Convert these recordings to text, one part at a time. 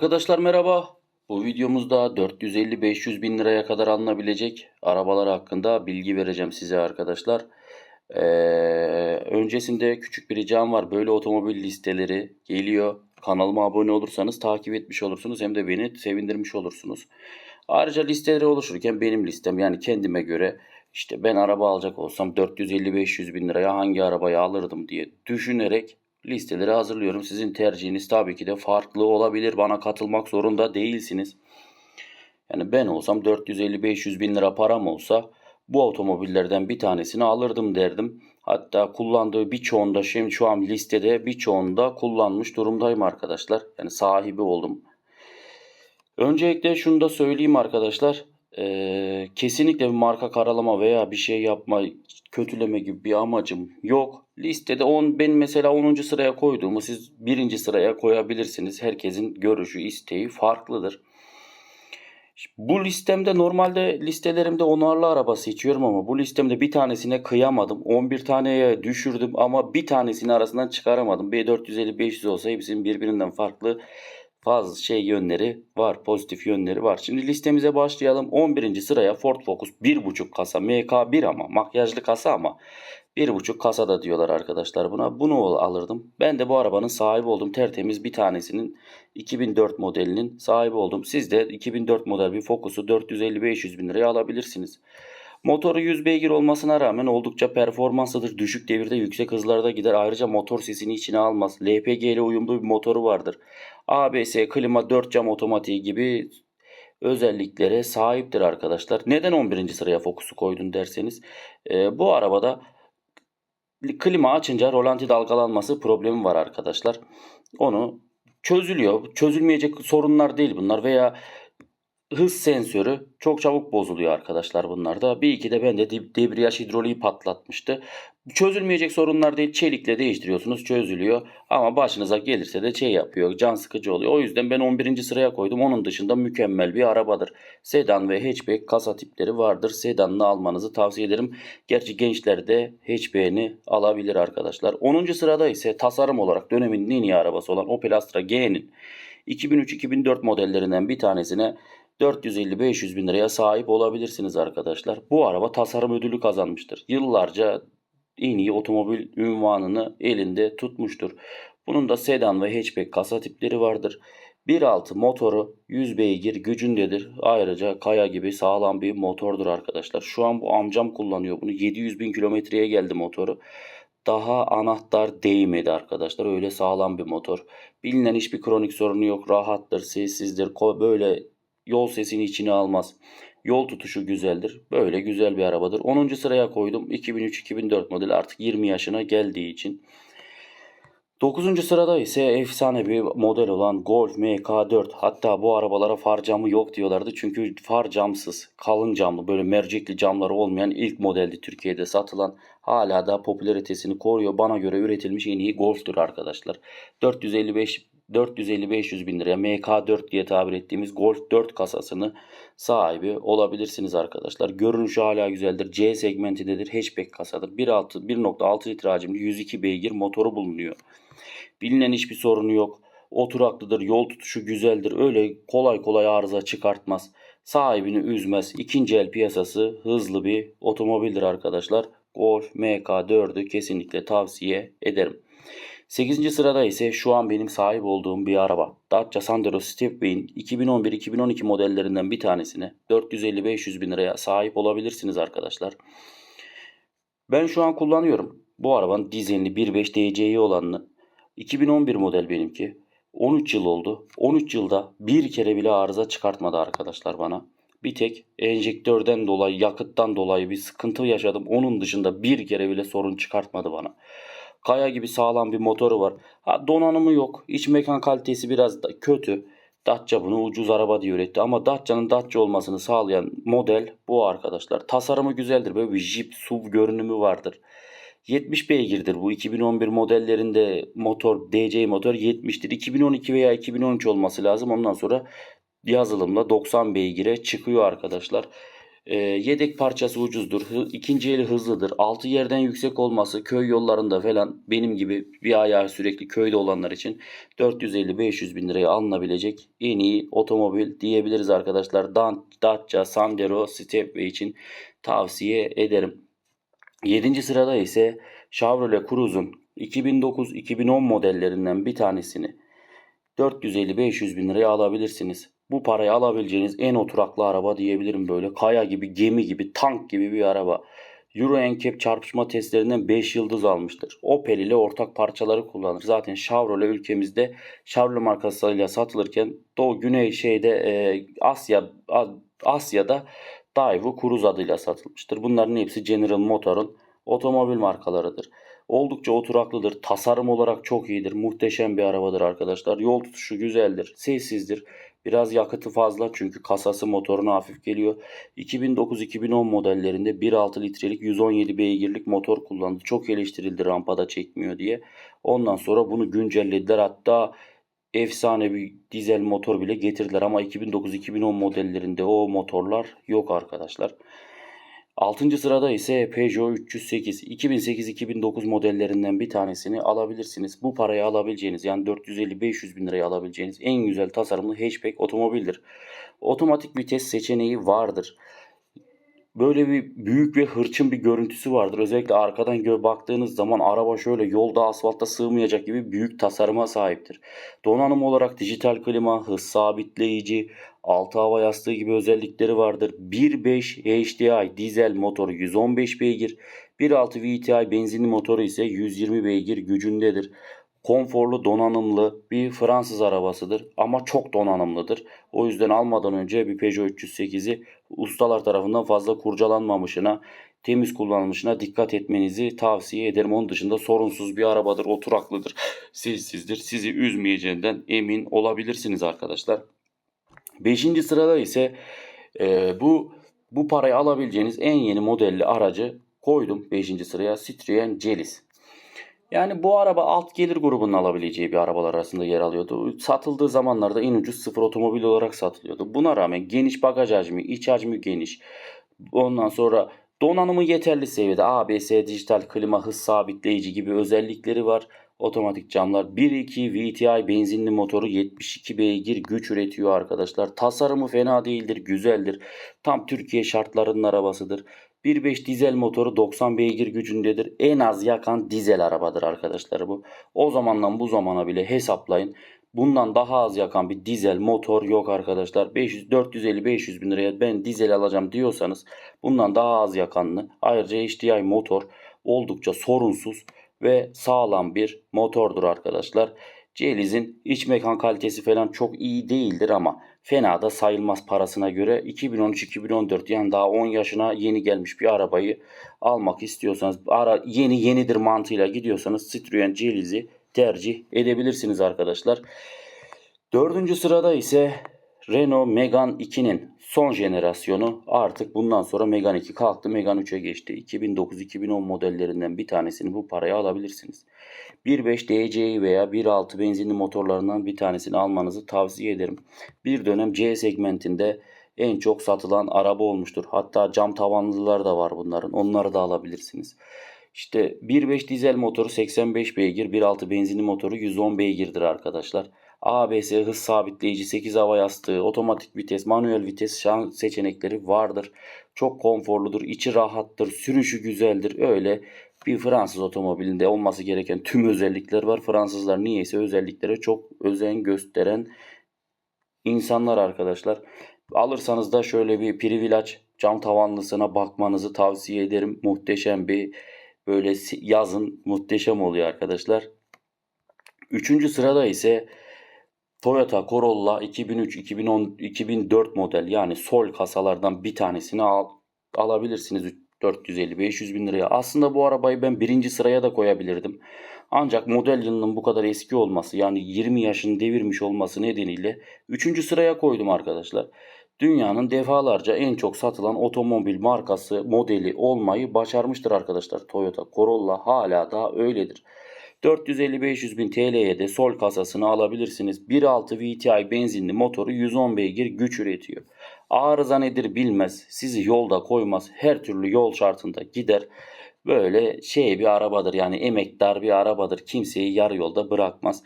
Arkadaşlar merhaba. Bu videomuzda 450-500 bin liraya kadar alınabilecek arabalar hakkında bilgi vereceğim size arkadaşlar. Ee, öncesinde küçük bir ricam var. Böyle otomobil listeleri geliyor. Kanalıma abone olursanız takip etmiş olursunuz. Hem de beni sevindirmiş olursunuz. Ayrıca listeleri oluşurken benim listem yani kendime göre işte ben araba alacak olsam 450-500 bin liraya hangi arabayı alırdım diye düşünerek listeleri hazırlıyorum. Sizin tercihiniz tabii ki de farklı olabilir. Bana katılmak zorunda değilsiniz. Yani ben olsam 450-500 bin lira param olsa bu otomobillerden bir tanesini alırdım derdim. Hatta kullandığı birçoğunda şimdi şu an listede birçoğunda kullanmış durumdayım arkadaşlar. Yani sahibi oldum. Öncelikle şunu da söyleyeyim arkadaşlar. Ee, kesinlikle bir marka karalama veya bir şey yapma, kötüleme gibi bir amacım yok. Listede 10 ben mesela 10. sıraya koyduğumu siz 1. sıraya koyabilirsiniz. Herkesin görüşü, isteği farklıdır. Bu listemde normalde listelerimde onarlı araba seçiyorum ama bu listemde bir tanesine kıyamadım. 11 taneye düşürdüm ama bir tanesini arasından çıkaramadım. B450-500 olsa hepsinin birbirinden farklı fazla şey yönleri var. Pozitif yönleri var. Şimdi listemize başlayalım. 11. sıraya Ford Focus 1.5 kasa MK1 ama makyajlı kasa ama 1.5 kasada diyorlar arkadaşlar buna. Bunu alırdım. Ben de bu arabanın sahibi oldum. Tertemiz bir tanesinin 2004 modelinin sahibi oldum. Siz de 2004 model bir Focus'u 450-500 bin liraya alabilirsiniz. Motoru 100 beygir olmasına rağmen oldukça performanslıdır. Düşük devirde yüksek hızlarda gider. Ayrıca motor sesini içine almaz. LPG ile uyumlu bir motoru vardır. ABS, klima, 4 cam otomatiği gibi özelliklere sahiptir arkadaşlar. Neden 11. sıraya Focus'u koydun derseniz. E, bu arabada klima açınca rolanti dalgalanması problemi var arkadaşlar. Onu çözülüyor. Çözülmeyecek sorunlar değil bunlar veya hız sensörü çok çabuk bozuluyor arkadaşlar bunlarda. Bir iki de bende debriyaj hidroliği patlatmıştı. Çözülmeyecek sorunlar değil. Çelikle değiştiriyorsunuz çözülüyor. Ama başınıza gelirse de şey yapıyor. Can sıkıcı oluyor. O yüzden ben 11. sıraya koydum. Onun dışında mükemmel bir arabadır. Sedan ve hatchback kasa tipleri vardır. Sedanını almanızı tavsiye ederim. Gerçi gençler de hatchback'ini alabilir arkadaşlar. 10. sırada ise tasarım olarak dönemin en iyi arabası olan Opel Astra G'nin 2003-2004 modellerinden bir tanesine 450-500 bin liraya sahip olabilirsiniz arkadaşlar. Bu araba tasarım ödülü kazanmıştır. Yıllarca en iyi otomobil ünvanını elinde tutmuştur. Bunun da sedan ve hatchback kasa tipleri vardır. 1.6 motoru 100 beygir gücündedir. Ayrıca kaya gibi sağlam bir motordur arkadaşlar. Şu an bu amcam kullanıyor bunu. 700 bin kilometreye geldi motoru. Daha anahtar değmedi arkadaşlar. Öyle sağlam bir motor. Bilinen hiçbir kronik sorunu yok. Rahattır, sessizdir. Böyle Yol sesini içine almaz. Yol tutuşu güzeldir. Böyle güzel bir arabadır. 10. sıraya koydum. 2003-2004 model artık 20 yaşına geldiği için. 9. sırada ise efsane bir model olan Golf MK4. Hatta bu arabalara far camı yok diyorlardı. Çünkü far camsız, kalın camlı, böyle mercekli camları olmayan ilk modeldi Türkiye'de satılan. Hala da popülaritesini koruyor. Bana göre üretilmiş en iyi Golf'tur arkadaşlar. 455 450-500 bin liraya MK4 diye tabir ettiğimiz Golf 4 kasasını sahibi olabilirsiniz arkadaşlar. Görünüşü hala güzeldir. C segmentindedir. Hatchback kasadır. 1.6 litre hacimli 102 beygir motoru bulunuyor. Bilinen hiçbir sorunu yok. Oturaklıdır. Yol tutuşu güzeldir. Öyle kolay kolay arıza çıkartmaz. Sahibini üzmez. İkinci el piyasası hızlı bir otomobildir arkadaşlar. Golf MK4'ü kesinlikle tavsiye ederim. 8. sırada ise şu an benim sahip olduğum bir araba. Dacia Sandero Stepway'in 2011-2012 modellerinden bir tanesine 450-500 bin liraya sahip olabilirsiniz arkadaşlar. Ben şu an kullanıyorum. Bu arabanın dizelini 1.5 DCI olanını 2011 model benimki. 13 yıl oldu. 13 yılda bir kere bile arıza çıkartmadı arkadaşlar bana. Bir tek enjektörden dolayı, yakıttan dolayı bir sıkıntı yaşadım. Onun dışında bir kere bile sorun çıkartmadı bana. Kaya gibi sağlam bir motoru var. Ha, donanımı yok. İç mekan kalitesi biraz da kötü. Dacia bunu ucuz araba diye üretti. Ama Dacia'nın Dacia olmasını sağlayan model bu arkadaşlar. Tasarımı güzeldir. Böyle bir Jeep SUV görünümü vardır. 70 beygirdir bu. 2011 modellerinde motor DC motor 70'tir. 2012 veya 2013 olması lazım. Ondan sonra yazılımla 90 beygire çıkıyor arkadaşlar. Ee, yedek parçası ucuzdur. İkinci eli hızlıdır. Altı yerden yüksek olması köy yollarında falan benim gibi bir ayağı sürekli köyde olanlar için 450-500 bin liraya alınabilecek en iyi otomobil diyebiliriz arkadaşlar. Dacia Sandero Stepway için tavsiye ederim. 7. sırada ise Chevrolet Cruze'un 2009-2010 modellerinden bir tanesini 450-500 bin liraya alabilirsiniz. Bu parayı alabileceğiniz en oturaklı araba diyebilirim böyle. Kaya gibi, gemi gibi, tank gibi bir araba. Euro NCAP çarpışma testlerinden 5 yıldız almıştır. Opel ile ortak parçaları kullanır. Zaten Chevrolet ülkemizde Chevrolet markasıyla satılırken Doğu Güney şeyde e, Asya Asya'da Daewoo Cruze adıyla satılmıştır. Bunların hepsi General Motor'un otomobil markalarıdır. Oldukça oturaklıdır. Tasarım olarak çok iyidir. Muhteşem bir arabadır arkadaşlar. Yol tutuşu güzeldir. Sessizdir. Biraz yakıtı fazla çünkü kasası motoruna hafif geliyor. 2009-2010 modellerinde 1.6 litrelik 117 beygirlik motor kullandı. Çok eleştirildi rampada çekmiyor diye. Ondan sonra bunu güncellediler. Hatta efsane bir dizel motor bile getirdiler ama 2009-2010 modellerinde o motorlar yok arkadaşlar. 6. sırada ise Peugeot 308 2008-2009 modellerinden bir tanesini alabilirsiniz. Bu paraya alabileceğiniz yani 450-500 bin liraya alabileceğiniz en güzel tasarımlı hatchback otomobildir. Otomatik vites seçeneği vardır. Böyle bir büyük ve hırçın bir görüntüsü vardır. Özellikle arkadan gö baktığınız zaman araba şöyle yolda asfaltta sığmayacak gibi büyük tasarıma sahiptir. Donanım olarak dijital klima, hız sabitleyici, altı hava yastığı gibi özellikleri vardır. 1.5 HDI dizel motoru 115 beygir, 1.6 VTI benzinli motoru ise 120 beygir gücündedir. Konforlu, donanımlı bir Fransız arabasıdır ama çok donanımlıdır. O yüzden almadan önce bir Peugeot 308'i ustalar tarafından fazla kurcalanmamışına, temiz kullanılmışına dikkat etmenizi tavsiye ederim. Onun dışında sorunsuz bir arabadır, oturaklıdır, sessizdir. Sizi üzmeyeceğinden emin olabilirsiniz arkadaşlar. Beşinci sırada ise e, bu bu parayı alabileceğiniz en yeni modelli aracı koydum 5. sıraya Citroen Celis. Yani bu araba alt gelir grubunun alabileceği bir arabalar arasında yer alıyordu. Satıldığı zamanlarda en ucuz sıfır otomobil olarak satılıyordu. Buna rağmen geniş bagaj hacmi, iç hacmi geniş. Ondan sonra donanımı yeterli seviyede. ABS, dijital klima, hız sabitleyici gibi özellikleri var. Otomatik camlar 1.2 VTI benzinli motoru 72 beygir güç üretiyor arkadaşlar. Tasarımı fena değildir, güzeldir. Tam Türkiye şartlarının arabasıdır. 1.5 dizel motoru 90 beygir gücündedir. En az yakan dizel arabadır arkadaşlar bu. O zamandan bu zamana bile hesaplayın. Bundan daha az yakan bir dizel motor yok arkadaşlar. 500, 450, 500 bin liraya ben dizel alacağım diyorsanız bundan daha az yakanlı. Ayrıca HDI motor oldukça sorunsuz ve sağlam bir motordur arkadaşlar. Celiz'in iç mekan kalitesi falan çok iyi değildir ama fena da sayılmaz parasına göre 2013-2014 yani daha 10 yaşına yeni gelmiş bir arabayı almak istiyorsanız ara yeni yenidir mantığıyla gidiyorsanız Citroen Celiz'i tercih edebilirsiniz arkadaşlar. Dördüncü sırada ise Renault Megane 2'nin son jenerasyonu artık bundan sonra Megane 2 kalktı Megane 3'e geçti. 2009-2010 modellerinden bir tanesini bu paraya alabilirsiniz. 1.5 DCI veya 1.6 benzinli motorlarından bir tanesini almanızı tavsiye ederim. Bir dönem C segmentinde en çok satılan araba olmuştur. Hatta cam tavanlılar da var bunların. Onları da alabilirsiniz. İşte 1.5 dizel motoru 85 beygir, 1.6 benzinli motoru 110 beygirdir arkadaşlar. ABS, hız sabitleyici, 8 hava yastığı, otomatik vites, manuel vites şan seçenekleri vardır. Çok konforludur, içi rahattır, sürüşü güzeldir. Öyle bir Fransız otomobilinde olması gereken tüm özellikler var. Fransızlar niyeyse özelliklere çok özen gösteren insanlar arkadaşlar. Alırsanız da şöyle bir privilege cam tavanlısına bakmanızı tavsiye ederim. Muhteşem bir böyle yazın muhteşem oluyor arkadaşlar. Üçüncü sırada ise Toyota Corolla 2003, 2010, 2004 model yani sol kasalardan bir tanesini al, alabilirsiniz 450-500 bin liraya. Aslında bu arabayı ben birinci sıraya da koyabilirdim. Ancak model yılının bu kadar eski olması yani 20 yaşını devirmiş olması nedeniyle 3. sıraya koydum arkadaşlar. Dünyanın defalarca en çok satılan otomobil markası modeli olmayı başarmıştır arkadaşlar. Toyota Corolla hala daha öyledir. 450-500 bin TL'ye de sol kasasını alabilirsiniz. 1.6 VTI benzinli motoru 110 beygir güç üretiyor. Arıza nedir bilmez. Sizi yolda koymaz. Her türlü yol şartında gider. Böyle şey bir arabadır yani emektar bir arabadır. Kimseyi yarı yolda bırakmaz.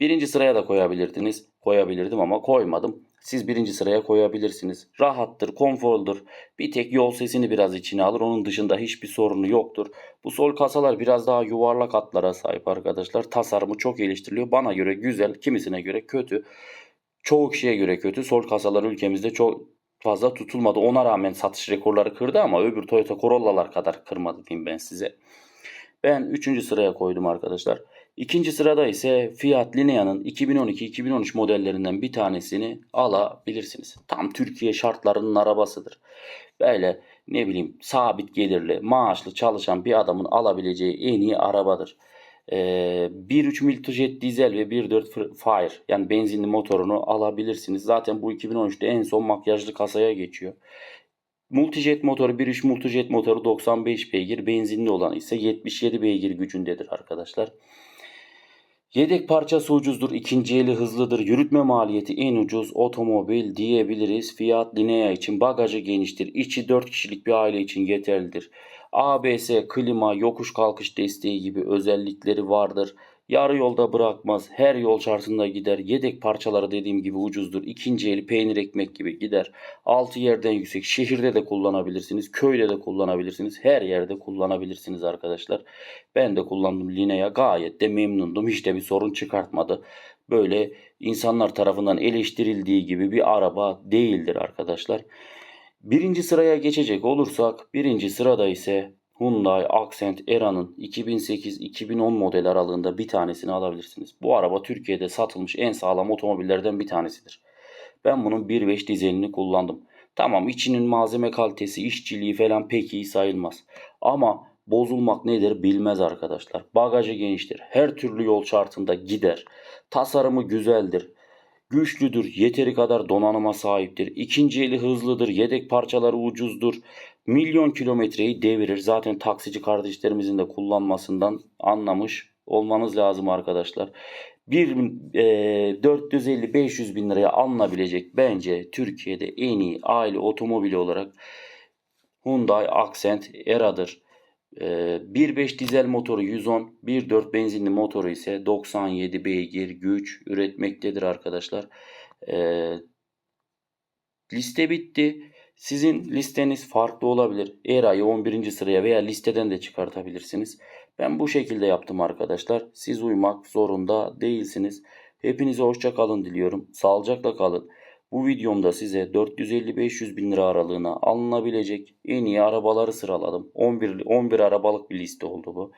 Birinci sıraya da koyabilirdiniz. Koyabilirdim ama koymadım. Siz birinci sıraya koyabilirsiniz. Rahattır, konforludur. Bir tek yol sesini biraz içine alır. Onun dışında hiçbir sorunu yoktur. Bu sol kasalar biraz daha yuvarlak hatlara sahip arkadaşlar. Tasarımı çok eleştiriliyor. Bana göre güzel, kimisine göre kötü. Çoğu kişiye göre kötü. Sol kasalar ülkemizde çok fazla tutulmadı. Ona rağmen satış rekorları kırdı ama öbür Toyota Corolla'lar kadar kırmadı diyeyim ben size. Ben 3. sıraya koydum arkadaşlar. İkinci sırada ise Fiat Linea'nın 2012-2013 modellerinden bir tanesini alabilirsiniz. Tam Türkiye şartlarının arabasıdır. Böyle ne bileyim sabit gelirli, maaşlı çalışan bir adamın alabileceği en iyi arabadır. Ee, 1.3 Multijet dizel ve 1.4 Fire yani benzinli motorunu alabilirsiniz. Zaten bu 2013'te en son makyajlı kasaya geçiyor. Multijet motoru 1.3 Multijet motoru 95 beygir, benzinli olan ise 77 beygir gücündedir arkadaşlar. Yedek parçası ucuzdur, ikinci eli hızlıdır, yürütme maliyeti en ucuz otomobil diyebiliriz. Fiat Linea için bagajı geniştir, içi 4 kişilik bir aile için yeterlidir. ABS, klima, yokuş kalkış desteği gibi özellikleri vardır. Yarı yolda bırakmaz, her yol şartında gider. Yedek parçaları dediğim gibi ucuzdur. İkinci eli peynir ekmek gibi gider. Altı yerden yüksek. Şehirde de kullanabilirsiniz, köyde de kullanabilirsiniz. Her yerde kullanabilirsiniz arkadaşlar. Ben de kullandım Linea gayet de memnundum. Hiç de bir sorun çıkartmadı. Böyle insanlar tarafından eleştirildiği gibi bir araba değildir arkadaşlar. Birinci sıraya geçecek olursak birinci sırada ise Hyundai Accent Era'nın 2008-2010 model aralığında bir tanesini alabilirsiniz. Bu araba Türkiye'de satılmış en sağlam otomobillerden bir tanesidir. Ben bunun 1.5 dizelini kullandım. Tamam içinin malzeme kalitesi, işçiliği falan pek iyi sayılmaz. Ama bozulmak nedir bilmez arkadaşlar. Bagajı geniştir. Her türlü yol şartında gider. Tasarımı güzeldir. Güçlüdür, yeteri kadar donanıma sahiptir. İkinci eli hızlıdır, yedek parçaları ucuzdur. Milyon kilometreyi devirir. Zaten taksici kardeşlerimizin de kullanmasından anlamış olmanız lazım arkadaşlar. Bir e, 450-500 bin liraya alınabilecek bence Türkiye'de en iyi aile otomobili olarak Hyundai Accent Era'dır. E, 1.5 dizel motoru 110, 1.4 benzinli motoru ise 97 beygir güç üretmektedir arkadaşlar. E, liste bitti. Sizin listeniz farklı olabilir. Era'yı 11. sıraya veya listeden de çıkartabilirsiniz. Ben bu şekilde yaptım arkadaşlar. Siz uymak zorunda değilsiniz. Hepinize hoşça kalın diliyorum. Sağlıcakla kalın. Bu videomda size 450-500 bin lira aralığına alınabilecek en iyi arabaları sıraladım. 11, 11 arabalık bir liste oldu bu.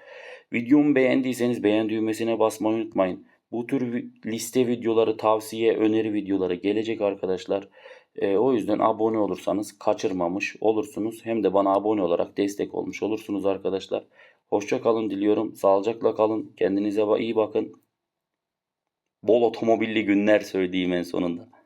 Videomu beğendiyseniz beğen düğmesine basmayı unutmayın. Bu tür liste videoları, tavsiye, öneri videoları gelecek arkadaşlar. E, o yüzden abone olursanız kaçırmamış olursunuz. Hem de bana abone olarak destek olmuş olursunuz arkadaşlar. Hoşça kalın diliyorum. Sağlıcakla kalın. Kendinize iyi bakın. Bol otomobilli günler söyleyeyim en sonunda.